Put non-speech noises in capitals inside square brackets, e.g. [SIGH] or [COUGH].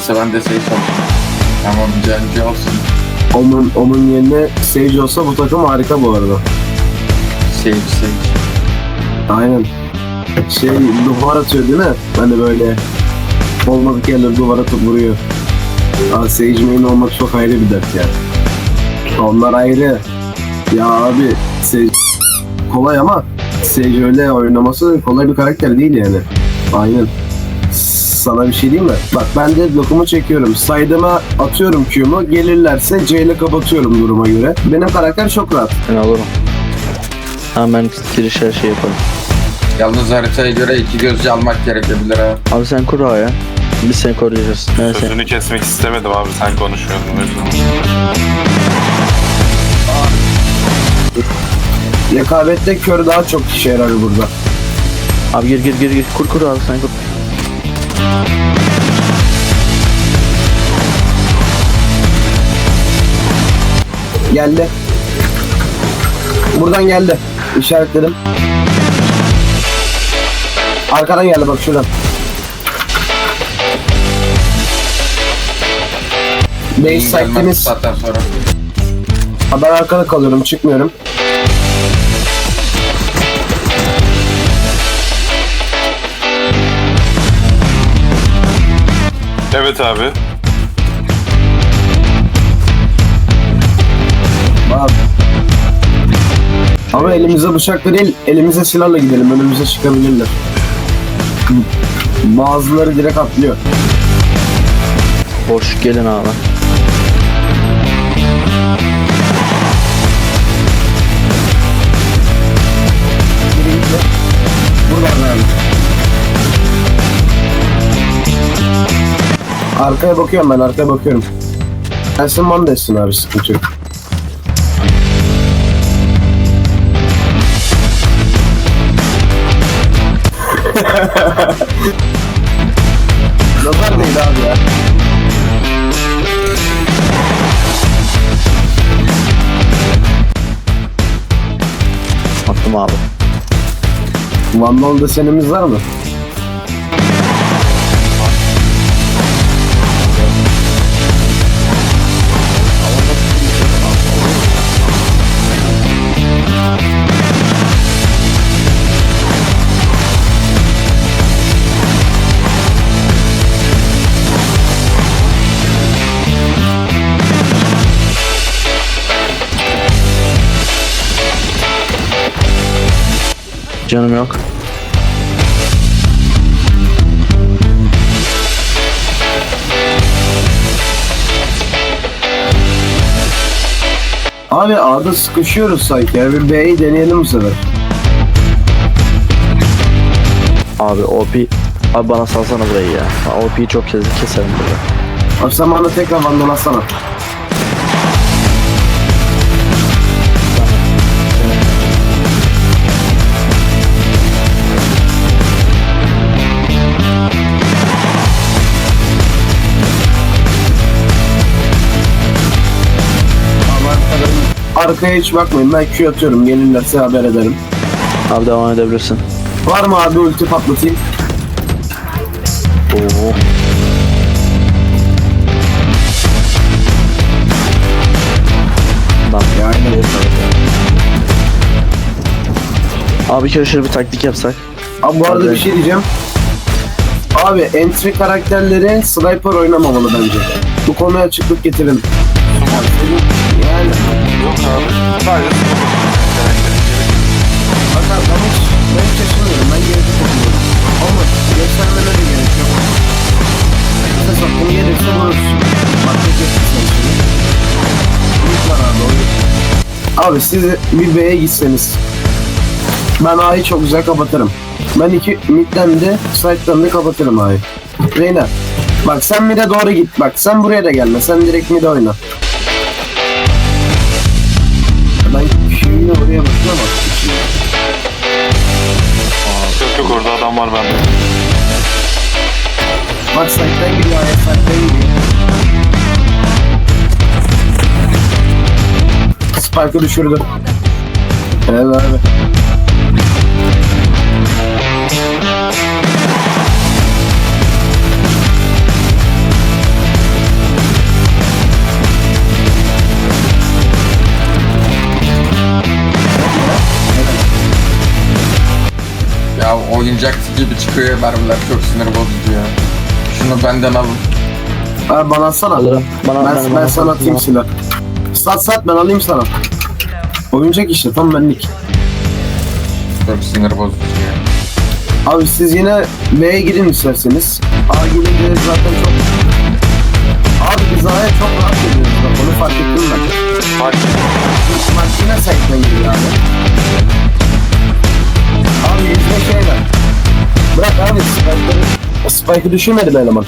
Neyse ben de Sage alayım. Tamam Cenci olsun. Omun, Omun yerine Sage olsa bu takım harika bu arada. Sage Sage. Aynen. Şey duvar atıyor değil mi? Hani böyle olmadık yerlere duvar atıp vuruyor. Aa, Sage main olmak çok ayrı bir dert ya. Onlar ayrı. Ya abi Sage kolay ama Sage öyle oynaması kolay bir karakter değil yani. Aynen. Sana bir şey diyeyim mi? Bak ben de lokumu çekiyorum. Saydama atıyorum Q'mu. Gelirlerse C ile kapatıyorum duruma göre. Benim karakter çok rahat. Ben alırım. Ben giriş her şey yaparım. Yalnız haritaya göre iki gözcü almak gerekebilir ha. Abi sen kur ha ya. Biz seni koruyacağız. Neyse. Sözünü kesmek istemedim abi sen konuşuyordun. o yüzden. Rekabette kör daha çok işe yarar burada. Abi gir gir gir gir. Kur kur abi sen kur. Geldi. Buradan geldi. İşaretledim. Arkadan geldi bak şuradan. Base Gelmez bu site'deniz. saatten sonra. Ha, Ben arkada kalıyorum çıkmıyorum. Evet abi. Ama elimize bıçakla değil, elimize silahla gidelim. Önümüze çıkabilirler. Bazıları direkt atlıyor. Boş gelin abi. Buradan abi. Arkaya bakıyorum ben, arkaya bakıyorum. Gelsin man desin abi, sıkıntı yok. [LAUGHS] Nazar değil abi ya. Attım abi. Vandal desenimiz var mı? Canım yok. Abi A'da sıkışıyoruz sanki ya. Bir B'yi deneyelim bu sefer. Abi OP. Abi bana salsana burayı ya. OP'yi çok kez keserim burada. Abi sen bana tekrar vandal atsana. Arkaya hiç bakmayın ben Q atıyorum gelirlerse haber ederim. Abi devam edebilirsin. Var mı abi ulti patlatayım? Oo. Lan Yani. Abi bir kere şöyle bir taktik yapsak. Abi bu arada Hadi. bir şey diyeceğim. Abi entry karakterleri sniper oynamamalı bence. Bu konuya açıklık getirin. Abi siz bir B'ye gitseniz. Ben A'yı çok güzel kapatırım. Ben iki midden de side'dan da kapatırım A'yı. Reyna. Bak sen mid'e doğru git. Bak sen buraya da gelme. Sen direkt mid'e oyna. Ben şimdi oraya bakıyorum bak. Yok yok orada adam var bende. Bak site'den giriyor, ayak site'den giriyor. farkı düşürdü. Evet abi. Ya oyuncak gibi çıkıyor mermiler çok sinir bozucu ya. Şunu benden alın. Abi bana atsana. Alırım. Bana, ben, ben, ben, sana atayım silah. Sat sat ben alayım sana. Oyuncak işte tam benlik. Çok sinir bozucu ya. Abi siz yine B'ye girin isterseniz. A girince zaten çok... Abi biz A'ya çok rahat geliyoruz bak onu fark ettim ben. Bak Bak yine site'den abi. Abi yüzme şey var. Bırak abi Spike'ı Spike'ı düşürmedi be eleman.